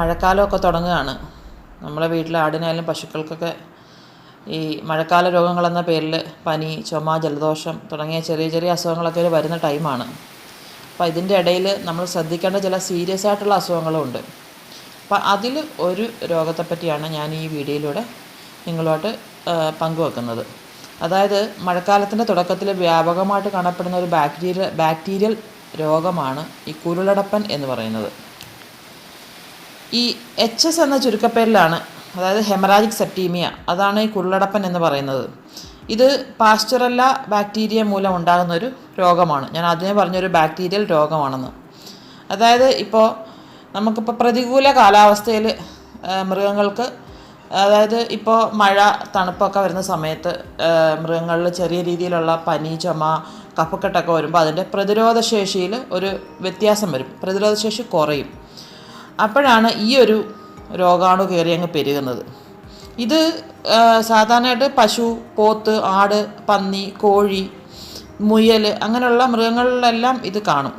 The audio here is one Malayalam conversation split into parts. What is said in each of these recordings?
മഴക്കാലമൊക്കെ തുടങ്ങുകയാണ്. നമ്മളെ വീട്ടിലെ ആടിനായാലും പശുക്കൾക്കൊക്കെ ഈ മഴക്കാല രോഗങ്ങളെന്ന പേരിൽ പനി ചുമ ജലദോഷം തുടങ്ങിയ ചെറിയ ചെറിയ അസുഖങ്ങളൊക്കെ വരുന്ന ടൈമാണ്. അപ്പോൾ ഇതിന്റെ ഇടയിൽ നമ്മൾ ശ്രദ്ധിക്കേണ്ട ചില സീരിയസ് ആയിട്ടുള്ള അസുഖങ്ങളും ഉണ്ട്. അപ്പോൾ അതിൽ ഒരു രോഗത്തെപ്പറ്റിയാണ് ഞാൻ ഈ വീഡിയോയിലൂടെ നിങ്ങളുമായിട്ട് പങ്കുവെക്കുന്നത്. അതായത് മഴക്കാലത്തിന്റെ തുടക്കത്തിൽ വ്യാപകമായിട്ട് കാണപ്പെടുന്ന ഒരു ബാക്ടീരിയ ബാക്ടീരിയൽ രോഗമാണ് ഈ കുരുളടപ്പൻ എന്ന് പറയുന്നത്. ഈ എച്ച് എസ് എന്ന ചുരുക്കപ്പേരിലാണ് അതായത് ഹെമറാജിക് സെപ്റ്റീമിയ അതാണ് ഈ കുള്ളടപ്പൻ എന്ന് പറയുന്നത്. ഇത് പാസ്ചറല്ല ബാക്ടീരിയ മൂലം ഉണ്ടാകുന്ന ഒരു രോഗമാണ്. ഞാൻ ആദ്യമേ പറഞ്ഞൊരു ബാക്ടീരിയൽ രോഗമാണെന്ന്. അതായത് ഇപ്പോൾ നമുക്കിപ്പോൾ പ്രതികൂല കാലാവസ്ഥയിൽ മൃഗങ്ങൾക്ക് അതായത് ഇപ്പോൾ മഴ തണുപ്പൊക്കെ വരുന്ന സമയത്ത് മൃഗങ്ങളിൽ ചെറിയ രീതിയിലുള്ള പനി ചുമ കഫക്കെട്ടൊക്കെ വരുമ്പോൾ അതിന്റെ പ്രതിരോധശേഷിയിൽ ഒരു വ്യത്യാസം വരും. പ്രതിരോധശേഷി കുറയും. അപ്പോഴാണ് ഈ ഒരു രോഗാണു കയറി അങ്ങ് പെരുകുന്നത്. ഇത് സാധാരണയായിട്ട് പശു പോത്ത് ആട് പന്നി കോഴി മുയൽ അങ്ങനെയുള്ള മൃഗങ്ങളിലെല്ലാം ഇത് കാണും.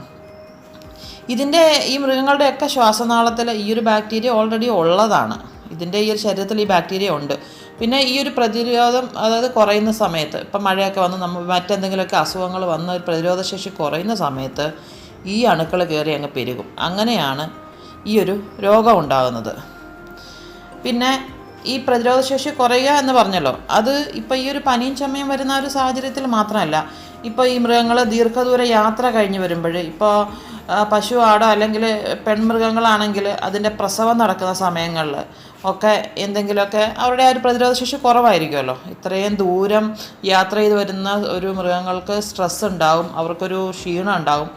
ഇതിന്റെ ഈ മൃഗങ്ങളുടെയൊക്കെ ശ്വാസനാളത്തിൽ ഈ ഒരു ബാക്ടീരിയ ഓൾറെഡി ഉള്ളതാണ്. ഇതിന്റെ ഈ ഒരു ശരീരത്തിൽ ഈ ബാക്ടീരിയ ഉണ്ട്. പിന്നെ ഈ ഒരു പ്രതിരോധം അതായത് കുറയുന്ന സമയത്ത് ഇപ്പം മഴയൊക്കെ വന്ന് നമ്മൾ മറ്റെന്തെങ്കിലുമൊക്കെ അസുഖങ്ങൾ വന്ന് പ്രതിരോധശേഷി കുറയുന്ന സമയത്ത് ഈ അണുക്കൾ കയറി അങ്ങ് പെരുകും. അങ്ങനെയാണ് ഈ ഒരു രോഗം ഉണ്ടാകുന്നത് പിന്നെ ഈ പ്രതിരോധശേഷി കുറയുക എന്ന് പറഞ്ഞല്ലോ അത് ഇപ്പോൾ ഈ ഒരു പനിയും ചമ്മയും വരുന്ന ഒരു സാഹചര്യത്തിൽ മാത്രമല്ല ഇപ്പോൾ ഈ മൃഗങ്ങൾ ദീർഘദൂര യാത്ര കഴിഞ്ഞ് വരുമ്പോൾ ഇപ്പോൾ പശു ആടോ അല്ലെങ്കിൽ പെൺമൃഗങ്ങളാണെങ്കിൽ അതിന്റെ പ്രസവം നടക്കുന്ന സമയങ്ങളിൽ ഒക്കെ എന്തെങ്കിലുമൊക്കെ അവരുടെ ആ ഒരു പ്രതിരോധശേഷി കുറവായിരിക്കുമല്ലോ. ഇത്രയും ദൂരം യാത്ര ചെയ്ത് വരുന്ന ഒരു മൃഗങ്ങൾക്ക് സ്ട്രെസ് ഉണ്ടാവും അവർക്കൊരു ക്ഷീണം ഉണ്ടാവും.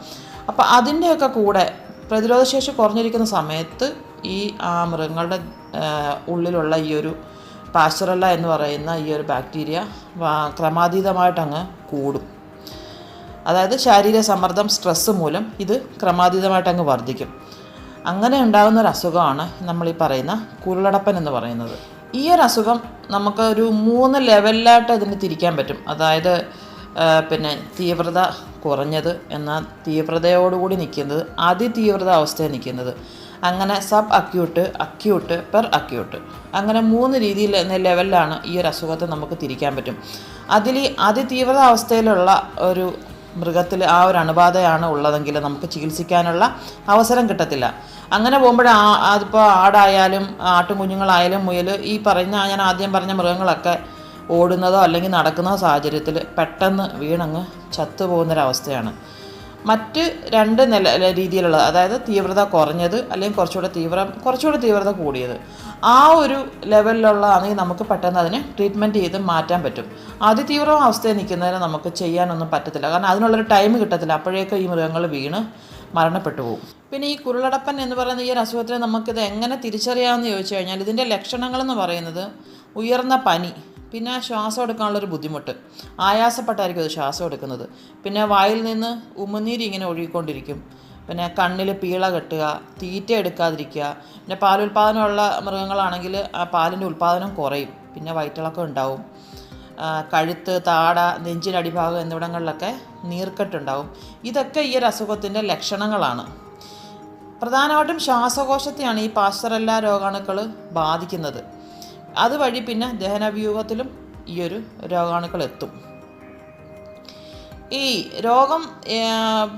അപ്പോൾ അതിന്റെയൊക്കെ കൂടെ പ്രതിരോധശേഷി കുറഞ്ഞിരിക്കുന്ന സമയത്ത് ഈ ആ മൃഗങ്ങളുടെ ഉള്ളിലുള്ള ഈ ഒരു പാസ്റ്ററല്ല എന്ന് പറയുന്ന ഈ ഒരു ബാക്ടീരിയ ക്രമാതീതമായിട്ടങ്ങ് കൂടും. അതായത് ശാരീരിക സമ്മർദ്ദം സ്ട്രെസ്സ് മൂലം ഇത് ക്രമാതീതമായിട്ടങ്ങ് വർദ്ധിക്കും. അങ്ങനെ ഉണ്ടാകുന്ന ഒരു അസുഖമാണ് നമ്മൾ ഈ പറയുന്ന കുരുളടപ്പൻ എന്ന് പറയുന്നത്. ഈ ഒരു അസുഖം നമുക്ക് ഒരു മൂന്ന് ലെവലിലായിട്ട് അതിന് തിരിക്കാൻ പറ്റും. അതായത് പിന്നെ തീവ്രത കുറഞ്ഞത് എന്നാൽ തീവ്രതയോടുകൂടി നിൽക്കുന്നത് അതിതീവ്രത അവസ്ഥയിൽ നിൽക്കുന്നത്. അങ്ങനെ sub acute acute per acute അങ്ങനെ മൂന്ന് രീതിയിൽ എന്ന ലെവലിലാണ് ഈ ഒരു അസുഖത്തെ നമുക്ക് തിരിക്കാൻ പറ്റും. അതിൽ അതിതീവ്രത അവസ്ഥയിലുള്ള ഒരു മൃഗത്തിൽ ആ ഒരു അണുബാധയാണ് ഉള്ളതെങ്കിൽ നമുക്ക് ചികിത്സിക്കാനുള്ള അവസരം കിട്ടത്തില്ല. അങ്ങനെ പോകുമ്പോൾ അതിപ്പോൾ ആടായാലും ആട്ടുകുഞ്ഞുങ്ങളായാലും മുയൽ ഈ പറഞ്ഞ ഞാൻ ആദ്യം പറഞ്ഞ മൃഗങ്ങളൊക്കെ ഓടുന്നതോ അല്ലെങ്കിൽ നടക്കുന്ന സാഹചര്യത്തിൽ പെട്ടെന്ന് വീണങ്ങ് ചത്തുപോകുന്നൊരവസ്ഥയാണ്. മറ്റ് രണ്ട് നില രീതിയിലുള്ള അതായത് തീവ്രത കുറഞ്ഞത് അല്ലെങ്കിൽ കുറച്ചുകൂടെ തീവ്രം കുറച്ചുകൂടെ തീവ്രത കൂടിയത്. ആ ഒരു ലെവലിലുള്ളതാണെങ്കിൽ നമുക്ക് പെട്ടെന്ന് അതിനെ ട്രീറ്റ്മെന്റ് ചെയ്ത് മാറ്റാൻ പറ്റും. അതിതീവ്ര അവസ്ഥയിൽ നിൽക്കുന്നതിന് നമുക്ക് ചെയ്യാനൊന്നും പറ്റത്തില്ല. കാരണം അതിനുള്ളൊരു ടൈം കിട്ടത്തില്ല. അപ്പോഴേക്കും ഈ മൃഗങ്ങൾ വീണ് മരണപ്പെട്ടു പോകും. പിന്നെ ഈ കുരുളടപ്പൻ എന്ന് പറയുന്ന ഈ ഒരു അസുഖത്തിന് നമുക്കിത് എങ്ങനെ തിരിച്ചറിയാമെന്ന് ചോദിച്ചു കഴിഞ്ഞാൽ ഇതിന്റെ ലക്ഷണങ്ങളെന്ന് പറയുന്നത് ഉയർന്ന പനി പിന്നെ ശ്വാസം എടുക്കാനുള്ളൊരു ബുദ്ധിമുട്ട്. ആയാസപ്പെട്ടായിരിക്കും അത് ശ്വാസം എടുക്കുന്നത്. പിന്നെ വായിൽ നിന്ന് ഉമിനീര് ഇങ്ങനെ ഒഴുകിക്കൊണ്ടിരിക്കും. പിന്നെ കണ്ണിൽ പീള കെട്ടുക തീറ്റ എടുക്കാതിരിക്കുക. പിന്നെ പാലുൽപാദനമുള്ള മൃഗങ്ങളാണെങ്കിൽ ആ പാലിന്റെ ഉൽപ്പാദനം കുറയും. പിന്നെ വയറ്റിളക്കം ഉണ്ടാവും. കഴുത്ത് താട നെഞ്ചിനടിഭാഗം എന്നിവിടങ്ങളിലൊക്കെ നീർക്കെട്ടുണ്ടാവും. ഇതൊക്കെ ഈ ഒരു അസുഖത്തിന്റെ ലക്ഷണങ്ങളാണ്. പ്രധാനമായിട്ടും ശ്വാസകോശത്തെയാണ് ഈ പാസ്ചറല്ല രോഗാണുക്കൾ ബാധിക്കുന്നത്. അതുവഴി പിന്നെ ദഹനവ്യൂഹത്തിലും ഈ ഒരു രോഗാണുക്കൾ എത്തും ഈ രോഗം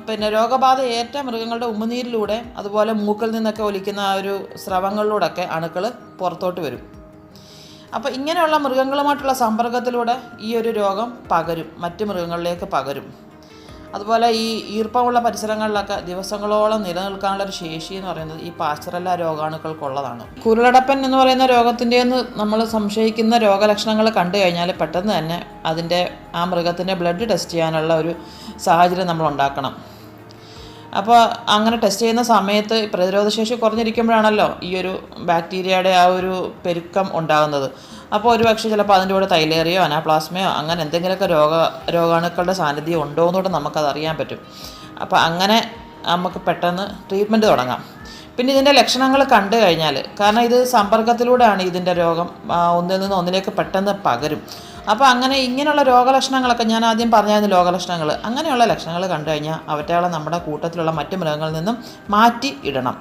പിന്നെ രോഗബാധ ഏറ്റ മൃഗങ്ങളുടെ ഉമിനീരിലൂടെ അതുപോലെ മൂക്കിൽ നിന്നൊക്കെ ഒലിക്കുന്ന ആ ഒരു സ്രവങ്ങളിലൂടെയൊക്കെ അണുക്കൾ പുറത്തോട്ട് വരും. അപ്പോൾ ഇങ്ങനെയുള്ള മൃഗങ്ങളുമായിട്ടുള്ള സമ്പർക്കത്തിലൂടെ ഈ ഒരു രോഗം പകരും മറ്റ് മൃഗങ്ങളിലേക്ക് പകരും. അതുപോലെ ഈ ഈർപ്പമുള്ള പരിസരങ്ങളിലൊക്കെ ദിവസങ്ങളോളം നിലനിൽക്കാനുള്ള ഒരു ശേഷി എന്ന് പറയുന്നത് ഈ പാസ്റ്ററല്ല രോഗാണുക്കൾക്കുള്ളതാണ്. കുരുളടപ്പൻ എന്ന് പറയുന്ന രോഗത്തിന്റെ നമ്മൾ സംശയിക്കുന്ന രോഗലക്ഷണങ്ങൾ കണ്ടു കഴിഞ്ഞാൽ പെട്ടെന്ന് തന്നെ അതിന്റെ ആ മൃഗത്തിന്റെ ബ്ലഡ് ടെസ്റ്റ് ചെയ്യാനുള്ള ഒരു സാഹചര്യം നമ്മൾ ഉണ്ടാക്കണം. അപ്പോൾ അങ്ങനെ ടെസ്റ്റ് ചെയ്യുന്ന സമയത്ത് പ്രതിരോധശേഷി കുറഞ്ഞിരിക്കുമ്പോഴാണല്ലോ ഈ ഒരു ബാക്ടീരിയയുടെ ആ ഒരു പെരുക്കം ഉണ്ടാകുന്നത്. അപ്പോൾ ഒരു പക്ഷേ ചിലപ്പോൾ അതിന്റെ കൂടെ തൈലേറിയോ അനാപ്ലാസ്മയോ അങ്ങനെ എന്തെങ്കിലുമൊക്കെ രോഗ രോഗാണുക്കളുടെ സാന്നിധ്യം ഉണ്ടോ എന്നുകൂടെ നമുക്കത് അറിയാൻ പറ്റും. അപ്പോൾ അങ്ങനെ നമുക്ക് പെട്ടെന്ന് ട്രീറ്റ്മെന്റ് തുടങ്ങാം. പിന്നെ ഇതിന്റെ ലക്ഷണങ്ങൾ കണ്ടു കഴിഞ്ഞാൽ കാരണം ഇത് സമ്പർക്കത്തിലൂടെയാണ് ഇതിന്റെ രോഗം ഒന്നിൽ നിന്ന് ഒന്നിലേക്ക് പെട്ടെന്ന് പകരും. അപ്പോൾ അങ്ങനെ ഇങ്ങനെയുള്ള രോഗലക്ഷണങ്ങളൊക്കെ ഞാൻ ആദ്യം പറഞ്ഞായിരുന്നു രോഗലക്ഷണങ്ങൾ അങ്ങനെയുള്ള ലക്ഷണങ്ങൾ കണ്ടു കഴിഞ്ഞാൽ അവറ്റകളെ നമ്മുടെ കൂട്ടത്തിലുള്ള മറ്റു മൃഗങ്ങളിൽ നിന്നും മാറ്റി ഇടണം.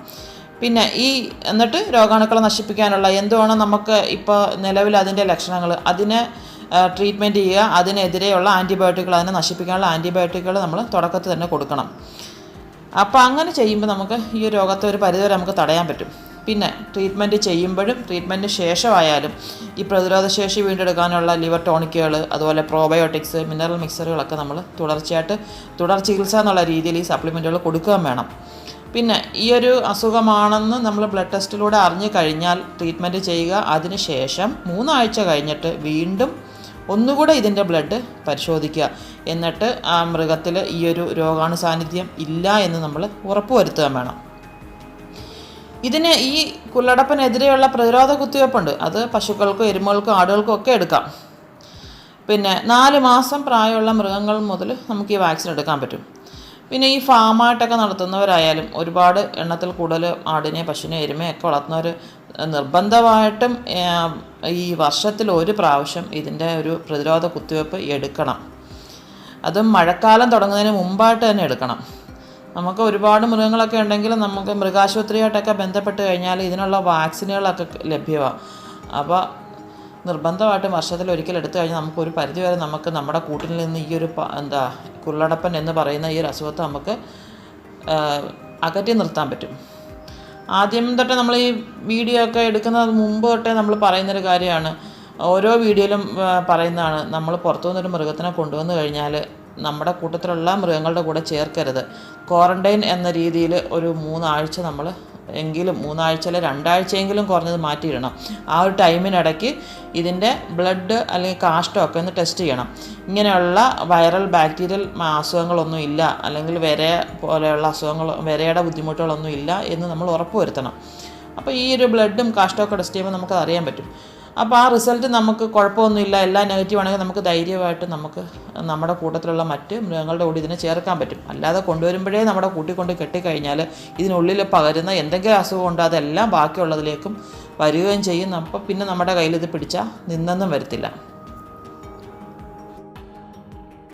പിന്നെ ഈ എന്നിട്ട് രോഗാണുക്കളെ നശിപ്പിക്കാനുള്ള എന്തുവാണ് നമുക്ക് ഇപ്പോൾ നിലവിൽ അതിന്റെ ലക്ഷണങ്ങൾ? അതിനെ ട്രീറ്റ്മെന്റ് ചെയ്യുക അതിനെതിരെയുള്ള ആന്റിബയോട്ടിക്കുകൾ അതിനെ നശിപ്പിക്കാനുള്ള ആന്റിബയോട്ടിക്കുകൾ നമ്മൾ തുടക്കത്തിൽ തന്നെ കൊടുക്കണം. അപ്പോൾ അങ്ങനെ ചെയ്യുമ്പോൾ നമുക്ക് ഈ രോഗത്തെ ഒരു പരിധിവരെ നമുക്ക് തടയാൻ പറ്റും. പിന്നെ ട്രീറ്റ്മെന്റ് ചെയ്യുമ്പോഴും ട്രീറ്റ്മെന്റിന് ശേഷമായാലും ഈ പ്രതിരോധശേഷി വീണ്ടെടുക്കാനുള്ള ലിവർ ടോണിക്കുകൾ അതുപോലെ പ്രോബയോട്ടിക്സ് മിനറൽ മിക്സറുകളൊക്കെ നമ്മൾ തുടർച്ചയായിട്ട് തുടർ ചികിത്സ എന്നുള്ള രീതിയിൽ ഈ സപ്ലിമെന്റുകൾ കൊടുക്കുകയും വേണം. പിന്നെ ഈ ഒരു അസുഖമാണെന്ന് നമ്മൾ ബ്ലഡ് ടെസ്റ്റിലൂടെ അറിഞ്ഞു കഴിഞ്ഞാൽ ട്രീറ്റ്മെന്റ് ചെയ്യുക അതിന് ശേഷം മൂന്നാഴ്ച കഴിഞ്ഞിട്ട് വീണ്ടും ഒന്നുകൂടെ ഇതിന്റെ ബ്ലഡ് പരിശോധിക്കുക. എന്നിട്ട് ആ മൃഗത്തിൽ ഈ ഒരു രോഗാണു സാന്നിധ്യം ഇല്ല എന്ന് നമ്മൾ ഉറപ്പുവരുത്തുക വേണം. ഇതിന് ഈ കുള്ളടപ്പിനെതിരെയുള്ള പ്രതിരോധ കുത്തിവയ്പ്പുണ്ട് അത് പശുക്കൾക്കും എരുമകൾക്കും ആടുകൾക്കും ഒക്കെ എടുക്കാം. പിന്നെ നാല് മാസം പ്രായമുള്ള മൃഗങ്ങൾ മുതൽ നമുക്ക് ഈ വാക്സിൻ എടുക്കാൻ പറ്റും. പിന്നെ ഈ ഫാമായിട്ടൊക്കെ നടത്തുന്നവരായാലും ഒരുപാട് എണ്ണത്തിൽ കൂടുതൽ ആടിനെ പശുവിനെ എരുമയൊക്കെ വളർത്തുന്നവർ നിർബന്ധമായിട്ടും ഈ വർഷത്തിൽ ഒരു പ്രാവശ്യം ഇതിന്റെ ഒരു പ്രതിരോധ കുത്തിവയ്പ്പ് എടുക്കണം. അതും മഴക്കാലം തുടങ്ങുന്നതിന് മുമ്പായിട്ട് തന്നെ എടുക്കണം. നമുക്ക് ഒരുപാട് മൃഗങ്ങളൊക്കെ ഉണ്ടെങ്കിൽ നമുക്ക് മൃഗാശുപത്രിയായിട്ടൊക്കെ ബന്ധപ്പെട്ട് കഴിഞ്ഞാൽ ഇതിനുള്ള വാക്സിനുകളൊക്കെ ലഭ്യമാണ് അപ്പോൾ നിർബന്ധമായിട്ടും വർഷത്തിൽ ഒരിക്കൽ എടുത്തു കഴിഞ്ഞാൽ നമുക്ക് ഒരു പരിധി വരെ നമുക്ക് നമ്മുടെ കൂട്ടിൽ നിന്ന് ഈ ഒരു എന്താ കുള്ളടപ്പൻ എന്ന് പറയുന്ന ഈ ഒരു അസുഖത്തെ നമുക്ക് അകറ്റി നിർത്താൻ പറ്റും. ആദ്യം തൊട്ട് നമ്മൾ ഈ വീഡിയോ ഒക്കെ എടുക്കുന്നത് മുമ്പ് തൊട്ടേ നമ്മൾ പറയുന്നൊരു കാര്യമാണ്. ഓരോ വീഡിയോയിലും പറയുന്നതാണ്. നമ്മൾ പുറത്തുനിന്നൊരു മൃഗത്തിനെ കൊണ്ടുവന്നു കഴിഞ്ഞാൽ നമ്മുടെ കൂട്ടത്തിലുള്ള മൃഗങ്ങളുടെ കൂടെ ചേർക്കരുത്. ക്വാറന്റൈൻ എന്ന രീതിയിൽ ഒരു മൂന്നാഴ്ച നമ്മൾ എങ്കിലും മൂന്നാഴ്ച അല്ലെ രണ്ടാഴ്ചയെങ്കിലും കുറഞ്ഞത് മാറ്റിയിടണം. ആ ഒരു ടൈമിനിടയ്ക്ക് ഇതിന്റെ ബ്ലഡ് അല്ലെങ്കിൽ കാഷ്ടമൊക്കെ ഒന്ന് ടെസ്റ്റ് ചെയ്യണം. ഇങ്ങനെയുള്ള വൈറൽ ബാക്ടീരിയൽ അസുഖങ്ങളൊന്നും ഇല്ല. അല്ലെങ്കിൽ വിര പോലെയുള്ള അസുഖങ്ങൾ വിരയുടെ ബുദ്ധിമുട്ടുകളൊന്നും ഇല്ല എന്ന് നമ്മൾ ഉറപ്പുവരുത്തണം. അപ്പോൾ ഈ ഒരു ബ്ലഡും കാഷ്ടമൊക്കെ ടെസ്റ്റ് ചെയ്യുമ്പോൾ നമുക്കത് അറിയാൻ പറ്റും. അപ്പോൾ ആ റിസൾട്ട് നമുക്ക് കുഴപ്പമൊന്നുമില്ല. എല്ലാം നെഗറ്റീവ് ആണെങ്കിൽ നമുക്ക് ധൈര്യമായിട്ട് നമുക്ക് നമ്മുടെ കൂട്ടത്തിലുള്ള മറ്റ് മൃഗങ്ങളുടെ കൂടി ഇതിനെ ചേർക്കാൻ പറ്റും. അല്ലാതെ കൊണ്ടുവരുമ്പോഴേ നമ്മുടെ കൂട്ടിക്കൊണ്ട് കെട്ടിക്കഴിഞ്ഞാൽ ഇതിനുള്ളിൽ പകരുന്ന എന്തെങ്കിലും അസുഖം ഉണ്ടോ അതെല്ലാം ബാക്കിയുള്ളതിലേക്കും വരികയും ചെയ്യും. അപ്പോൾ പിന്നെ നമ്മുടെ കയ്യിൽ ഇത് പിടിച്ചാൽ നിന്നെന്നും വരത്തില്ല.